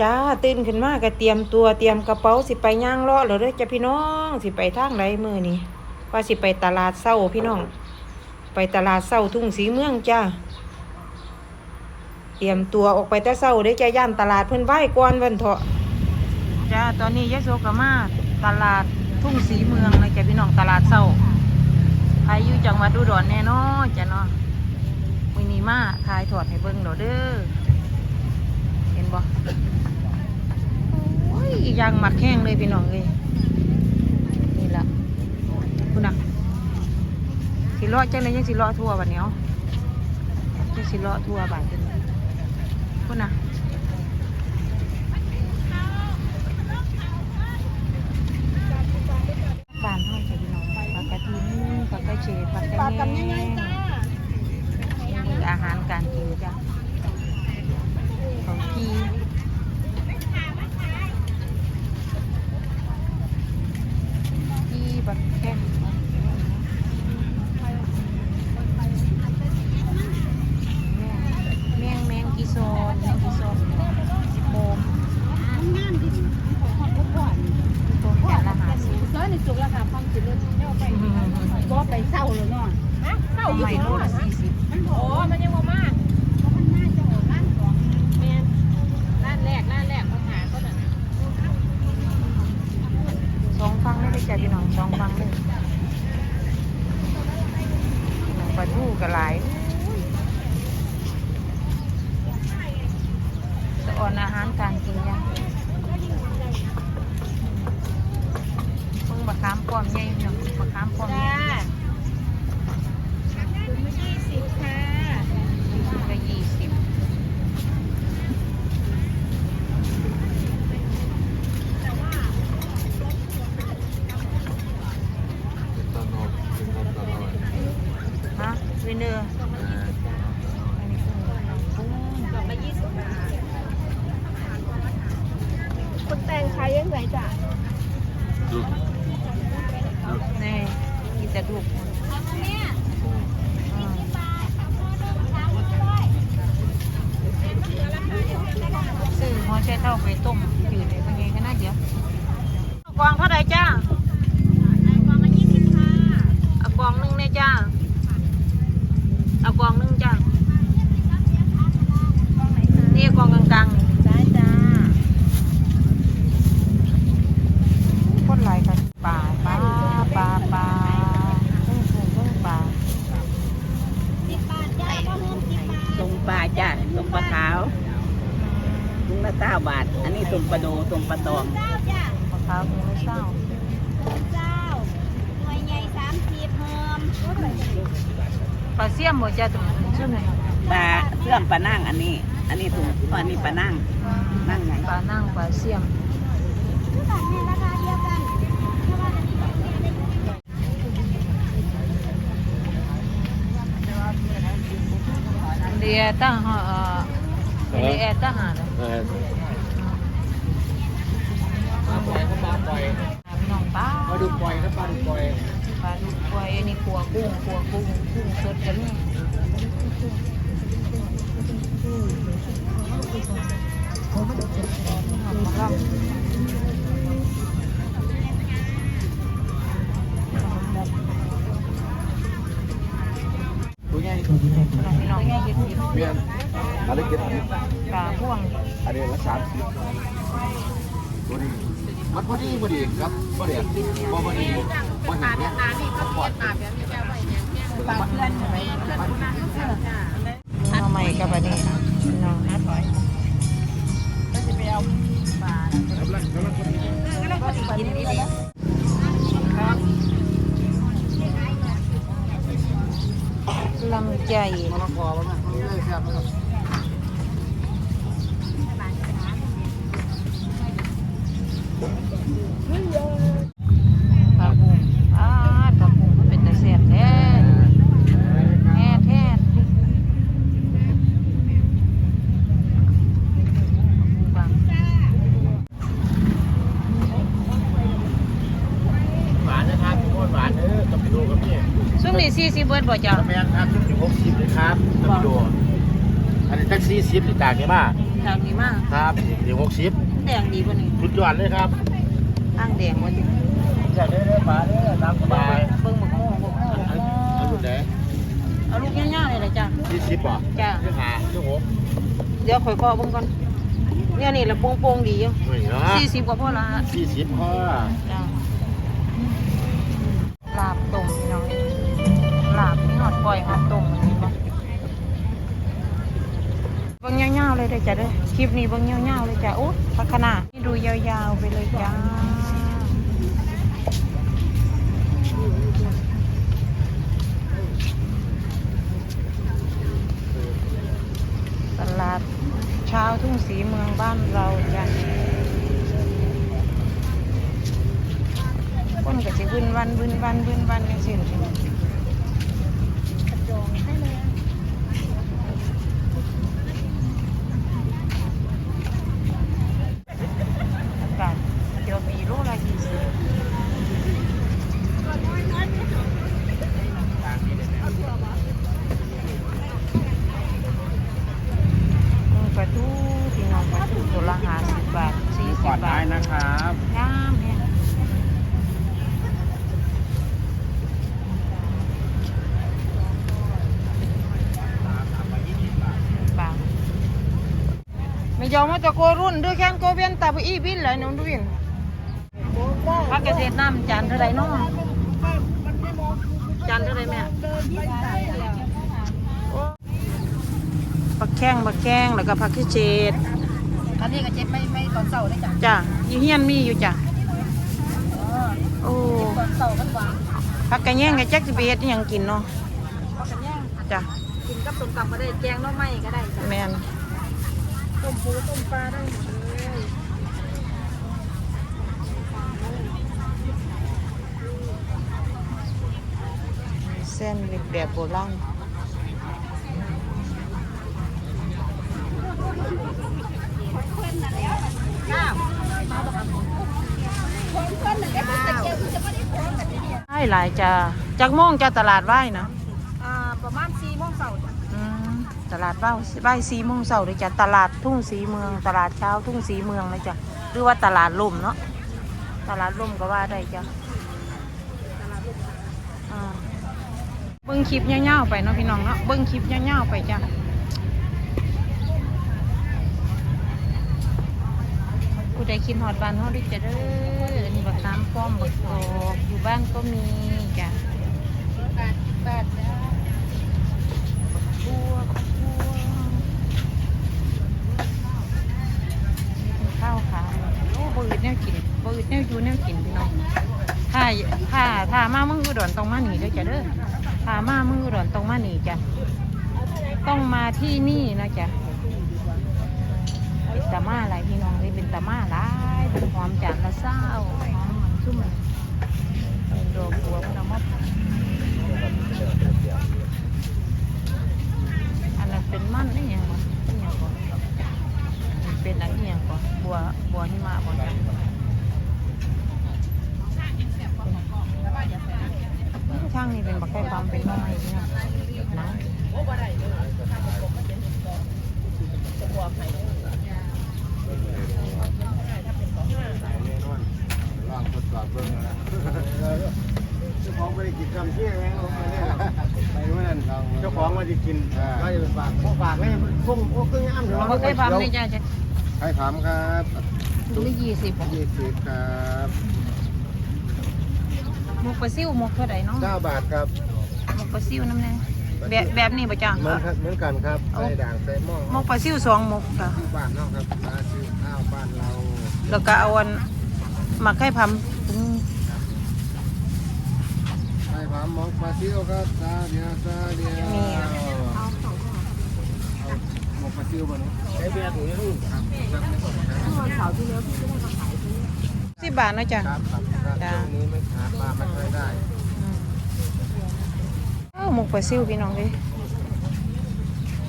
จ้าตื่นขึ้นมาก็เตรียมตัวเตรียมกระเป๋าสิไปย่างเลาะแล้วเด้อจ้าพี่น้องสิไปทางใดมื้อนี้ว่าสิไปตลาดเช้าพี่น้อง ไปตลาดเช้าทุ่งสีเมืองจ้าเตรียมตัวออกไปแต่เช้าเด้อจ้าย่านตลาดเพิ่อนไหว้ก่อนวันเถาะจ้าตอนนี้ยะโสก็มาตลาดทุ่งสีเมืองเลยจ้าพี่น้องตลาดเช้าใครอยู่จังหวัดอุดรแน่นอนจ้ะเนาะมีนีมาถ่ายทอดให้เบิ่งเด้อเด้อเห็นบ่โอ้ ยยางหมัดแข้งเลยพี่น้องเลยนี่ละคุณน่ะสิเลาะจังเลยยังสิเลาะทั่วบัดเนี้ยยังสิเลาะทั่วบาดจังเลยคุณน่ะบ้านเฮาจะพี่น้องปลากระทินปลากระเฉดปลากระแยงนี่อาหารการกินจ้ะ ของพี่พี่บักแข้งแมงแมงกีโซนแมงกีโซนโมมตัวแก่ละหาสิ น้อยในสุกราคาความสิเริ่มเที่ยวไปก็ไปเศร้าเลยเนาะฮะเศร้า ใหม่โลละสี่สิบ มันโอ้มันยังบ่มากมันน่าจะออกร้านสองแม่นร้านแรกร้านแรกเขาหาก็น่ะ สองฟัง ช่องสองฟังเลยปลาทูกระหลายสะออนอาหารการกินยังเพิ่งบักขามป้อมใหญ่พี่น้องบักขามป้อมให จ้า ญ่ คุณไม่ยี่สิบค่ะ ละยี่สิบฮะวินเนอร์อันนี้คือกุ้ง ดอกละยี่สิบบาทคุณแตงขายยังไงจ้ะ นี่กินแต่ดุกอืมซื้อหัวใจเท่าไปต้มจืดเลยเป็นไงก็น่าเดี๋ยวกวางเท่าไหร่จ้า กล่องละยี่สิบค่ะ เอากวางหนึงเนี่ยจ้าเอากวางหนึงจ้านี่กวางกลางๆนี่ ได้จ้า คนหลายกันปลาปลาปลาปลาเพิ่งเพิ่งเพิ่งปลา สิบบาทจ้าพ่อเพิ่มสิบบาท ตรงปลาจ้ะตรงปลาขาวถุงละเก้าบาท อันนี้ตรงปลาโดตรงปลาตอง เจ้าจ้ะ มะพร้าวถุงละ เศร้าเจ้าหน่วยใหญ่สามสิบเพิ่มปลาเสี่ยมบ่จ้าตรงชื่อไหนปลาเสื่อมปลานั่งอันนี้ อันนี้ถุงอันนี้ปลานั่งนั่งไงปลานั่งปลาเสี่ยมทุกบาทในราคาเดียวกันเพราะว่าอันนี้เป็นเด็กเรียตั้งหาเอ่อเรียตั้งหาเลย ปลาปล่อยครับปลาปล่อยน้องปลาปลาดุกปล่อยครับปลาดุกปล่อยปลาดุกปล่อยอันนี้ขัวกุ้งขัวกุ้งกุ้งสดกันนี่ครับตัวใหญ่พี่น้องยี่สิบเมียนอะไรเก็บอันนี้ปลาพ่วงอันนี้ละสามสิบตัวนี้ มันพอดีพอดีครับพอดีพอพอดีพอเห็นเนี่ยมันปลอดมาใหม่กับอันนี้พี่น้องนะถอยกินดีๆครับลำใจมะละกอมันมันเลยแซ่บนะครับ ปลาบุ้งอ่าปลาบุ้งมันเป็นตะเสียบแท้แท้แท้หวานนะครับโคตรหวานเออกับไปดูครับพี่ช่วงนี้สี่สิบเบิร์ดบ่จ้าแมนครับชุดอยู่หกสิบเลยครับกับไปดูอันนี้แท็กซี่สิบติดจากไหนบ้างจากนี้มาครับเดี๋ยวหกสิบแดงดีกว่านี้สุดยอดเลยครับ อ้างแดงว่าดิอยากได้เด้อปลาเด้อตามสบายเบิ่งบักโม่บักโม่บักอันโม่อันรุ่นไหนเอาลูกย่างๆเลยล่ะจ้ะยี่สิบป่ะจ้ะยี่ห้ายี่หกเดี๋ยวข่อยขอเบิ่งก่อนเนี่ยนี่ละโป่งๆดีอยู่ไม่เนาะสี่สิบกว่าพอละสี่สิบพอจ้ะลาบต้มพี่น้องลาบนี่หอดปล่อยหอดต้มอันนี้บ่เบิ่งยาวๆเลยเด้อจ้ะเด้อคลิปนี้เบิ่งยาวๆเลยจ้ะโอ้พักขนาดนี่ดูยาวๆไปเลยจ้าตลาดเช้าทุ่งสีเมืองบ้านเราจ้ะคนก็จะบึนวันบึนวันบึนวันจังสิล่ะพี่น้องอากาศเดี๋ยวมีโลละยี่สิบอืมปลาทูพี่น้องปลาทูตัวละห้าสิบบาทสี่สิ ก่อ บ นได้ บาท นะครับ งามแฮะบางไม่ยอมว่าจะโกรุ่นด้วยแค่นโกเวียนตาไปอีบินเลยน้องดูวินพักเกษตรน้ำจานเท่าไรน้องจานเท่าไรแม่ปักแข้งปักแข้งแล้วก็ผักขี้เฉดอันนี้ก็เจ็บไม่ไม่ตอนเสาร์ได้จ้ะจ้ะอยู่เฮียนมีอยู่จ้ะโอ้ตอนเสาร์กันหวานพักกระแย่งกระแจ๊กสิไปเฮ็ดอิหยังกินเนาะเพราะกันแย่งจ้ะกินกับต้มตำก็ได้แกงหน้อไม้ก็ได้จ้ะแมน ต้มปูต้มปลาได้หมดเลยเส้นเล็กแบบโบราณข้าวใช่หลายจ้ะจากโมงจ้ะตลาดไหว้นะอ่าประมาณสี่โมงเสาร์จ้ะ อืม ตลาดไหว้ไหว้สี่โมงเช้าเลยจ้ะตลาดทุ่งสีเมือง ตลาดเช้าทุ่งสีเมืองเลยจ้ะหรือว่าตลาดล่มเนาะตลาดล่มก็ว่าได้จ้ะเบิ้งคลิปเงี้ยวๆไปเนาะพี่น้องเนาะเบิ้งคลิปเงี้ยวๆไปจ้ะผู้ใดคิดฮอดบ้านเฮาดิจะเด้ออันนี้บักน้ำป้อมบักกอกอยู่บ้านก็มีจ้ะแปดแปดจ้ะบัวบัวนี่เป็นข้าวขาวโอ้ บ่อึดแนวกินบ่อึดแนวอยู่แนวกินพี่น้องถ้าถ้าถ้ามาเมืองอุดรต้องมาหนีเด้อจ้ะเด้อถ้ามาเมืองอุดรต้องมาหนีจ้ะต้องมาที่นี่นะจ้ะเป็นตาม่าหลายพี่น้องเลยเป็นตาม่าหลายเป็นหอมจานละเศร้าหอมซุ่มเป็นดอกบัวมันเอามาอันนั้นเป็นมันนี่ยังก่อนนี่ยัง เป็นอันนี้ยังก่อนบัวบัวหิมะบ่จ้ะช่างนี่เป็นบักไก่ปั๊มเป็นน้อยพี่น้องนะลองทดสอบเบิ่งนะเจ้าของไม่ได้กินคำเชี่ยไงไปเมื่อนั้นเจ้าของมาจะกินก็จะไปฝากพวกฝากเลยพุ่งพวกเครื่องอ้ำเอาบักไก่ปั๊มนี่จ้ะ จ้ะไข่ผํครับถุงละยี่สิบยี่สิบครับหมกปลาซิวหมกเท่าไหร่เนาะเก้าบาทครับหมกปลาซิวน้ำแน่แบบแบบนี้ป่ะจ้ะเหมือนครับเหมือนกันครับเอาใส่ด่างใส่หม้อหมกปลาซิวสองหมกค่ะที่บ้านเนาะครับปลาซิวข้าวบ้านเราแล้วก็เอาอันหมักไข่พำถุงไข่ผํมองปลาซิวครับซาเดียวซาเดีย วมีอะเอาหมกปลาซิวบ่เนาะใช้เบียร์ถุงนี้ลูกครับครับสิบบาทนะจ๊ะครับครับครับจ้าช่วงนี้ไม่ขาดปลาไม่ค่อยได้อืมอ้าวหมกปลาซิวพี่น้องเลย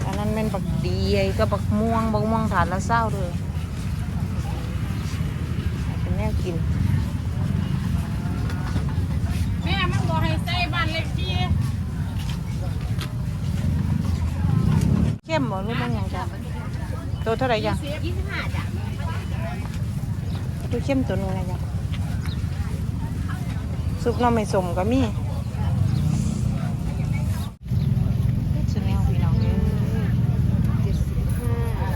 อันนั้นเป็นบักดีไอ้ก็บักม่วงบักม่วงถาดละเศร้าเลยเป็นแนวกิน แม่มันบอกให้ใส่บ้านเล็กที่ เข้มบ่หรือเป็นหยังจ้ะตัวเท่าไหร่จ้ะยี่สิบห้าจ้ะดูเข้มตัวหนึงนะจ้ะซุปหน้ำไม่สมก็มีสุดแนวพี่น้องเอ้ย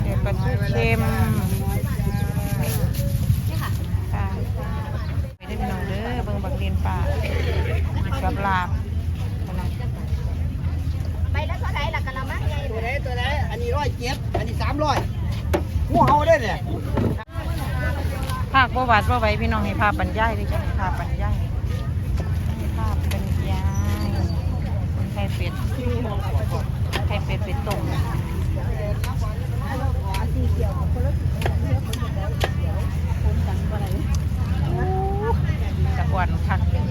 เดี๋ยวปลาทูเข้ม นี่ค่ะ ค่ะไปได้พี่น้องเด้อเบิ่งบักเรียนป่ากับลาบพี่น้อง ใบละเท่าไหร่ละกะละมังไง ตัวไหนตัวไหนอันนี้ร้อยเจ็ดอันนี้สามร้อยหมูเฮาได้เนี่ย ภาคบ่าไหวพี่น้องให้ภาพบรรยายด้วยจ้ะให้ภาพบรรยายให้ภาพบรรยายไข่เป็ดไข่เป็ดเป็ดต้มจะอ่อนคักเลย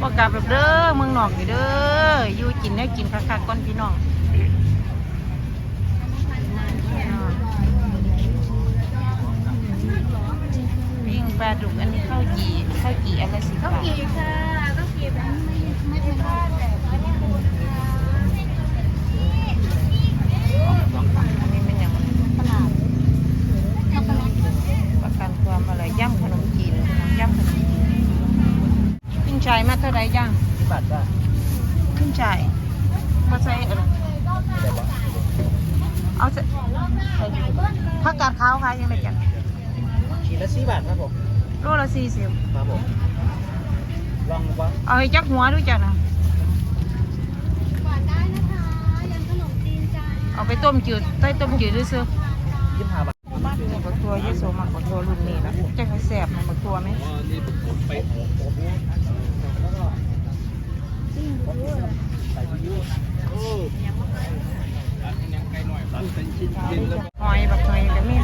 บ่กลับแบบเด้อเมืองนอกนี่เด้ออยู่กินได้กินคักๆก่อนพี่น้อง ปลาดุกอันนี้ข้าวจีข้าวจีอะไรสิข้าวบบาทกี่ค่ะข้าวกีแบบไม่ไม่เป็นบ้าแบบไม่ได้บุญค่ะอันนี้เป็นอย่างตลาดช็อกโกแลตประกันความอะไรย่ำขนมจีนย่ำขนมจีนขึ้นชายมาเท่าไรจ้างที่บัตรจ้ะขึ้นชายมาใส่อะไรเอาใส่ผักกาดขาวค่ะยังไงจ้ะขีดละสี่บาทครับผม โลละสี่สิบครับผมลองว่าเอาให้จักหัวด้วยจ้ะนะก่อนได้นะคะยังขนมจีนจ้าเอาไปต้มจืดใต้ต้มจืดด้วยซื้อยี่สิบห้าบาทบักตัวเยโสมักบักตัวรุ่นนี้แล้วจะให้แสบมันบักตัวไหมหอยบักหอยก็มี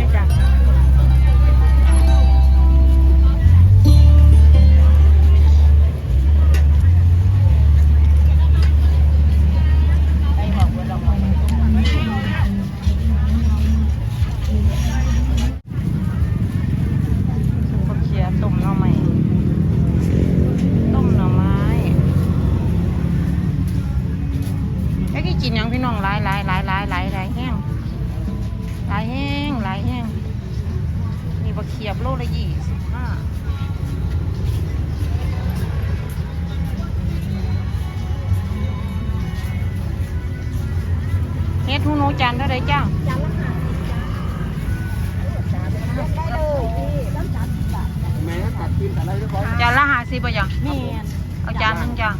สิบป่ะจ้ะเมียนเอาจานหนึงจ้ะ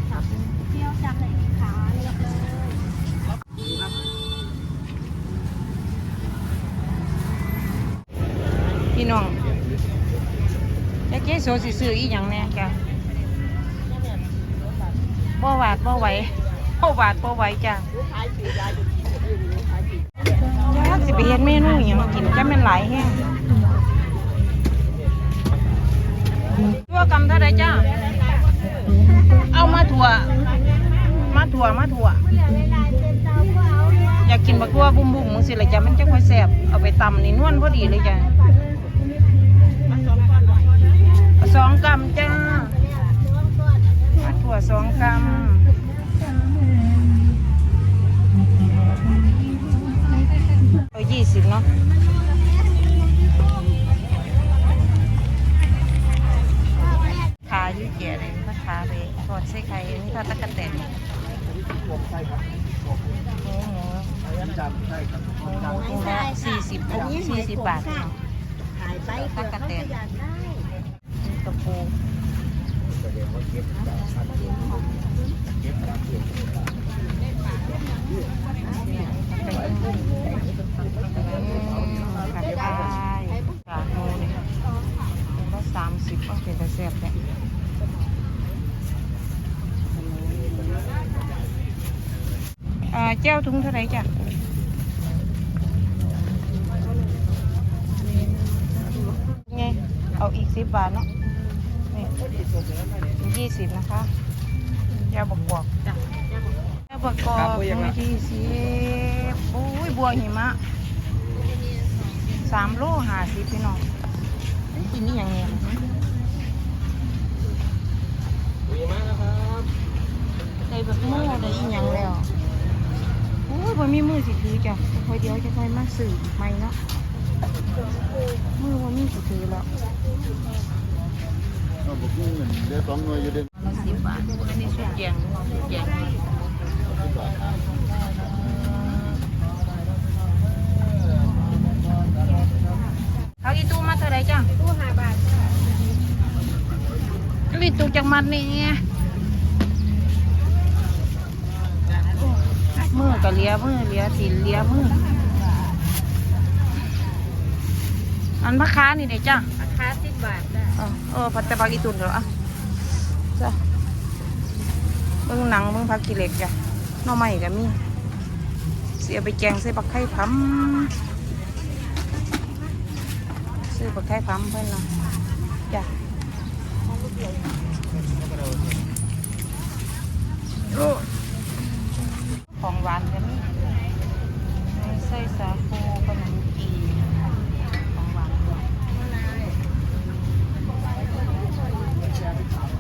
เที่ยวจับไหนขาเลือกเลยพี่น้องจะเจ๊โซสิซื้ออีหยังแน่จ้ะบ่หวาดบ่ไหวบ่หวาดบ่ไหวจ้ะยักสิไปเฮ็ดเมนูอิหยังกินจะแม่นหลายแห้ง กำเท่าไรจ้า เอามาถั่ว มาถั่วมาถั่ว อยากกินบักทั่วบุ้มบุ้มมึงสิละจ้ะมันจะค่อยแซ่บเอาไปตำนี่นวลพอดีเลยจ้าสองกำจ้า มาถั่วสองกำเอายี่สิบเนาะขาอยู่เกียเลยมาขาเลยทอดใส่ไข่นี่ทอดตะกะแตนหมูหมู จำใช่ครับ หมูหมูถุงละสี่สิบสี่สิบบาทเนาะ ขายไปเผื่อเขาจะอยากได้ กระปู แสดงว่าเก็บจากพันเก็บเก็บจากเก็บ ไปขัดได้กากหมูนี่ถุงละสามสิบก็เป็นตะแซ่บเนี่ยอ่าเจ้าถุงเท่าไหร่จ้ะไงเอาอีกสิบบาทเนาะนี่ยี่สิบนะคะแก้วบกบวกจ้ะแก้วบกกอกไม่ยี่สิบโอ้ยบัวหิมะสามโลห้าสิบพี่น้องกินนี่อย่างเงี้ยดีมากนะครับได้แบบโม่ได้อีหยังแล้วโม่ อ้ยบ่มีมือสิถือ จ้ะค่อยเดียวจะค่อยมาสื่อใหม่เนาะมือบ่มีสิถือแล้วเราบอกว่าเงินเดือนสองหน่วยอยู่เดือนละสิบบาทอันนี้สุดแจงสุดแจงเอาอีตู้มาเท่าไหรจ้ะตู้ห้าบาทอีตู้จังมัดนี่ มือก็เลียมือเลียสิเลียมือ อันพักค้านี่เด้จ้ะราคาสิบบาทจ้ะเออเออพัดแต่พักอีตุนเดี๋ยวอะจ้ะเบิ่งหนังเบิ่งพักกิเหล็กจ้ะหน่อไม้ก็มีเสียไปแกงใส่บักไข่พัมซื้อบักไข่พัมเพื่อนนะจ้ะโอ้ของหวานก็มีใส่สาคูขนมจีนของหวานด้วย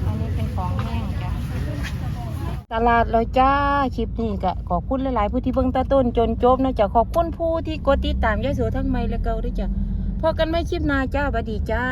อันนี้เป็นของแห้งจ้ะ ตลาดแล้วจ้าคลิปนี้ก็ขอบคุณหลายๆผู้ที่เบิ่งตาต้นจนจบนะจ๊ะขอบคุณผู้ที่กดติดตามยายโสทั้งไม่และเก่าด้วยจ้ะพอกันไม่คลิปหน้าจ้าบัดดีจ้า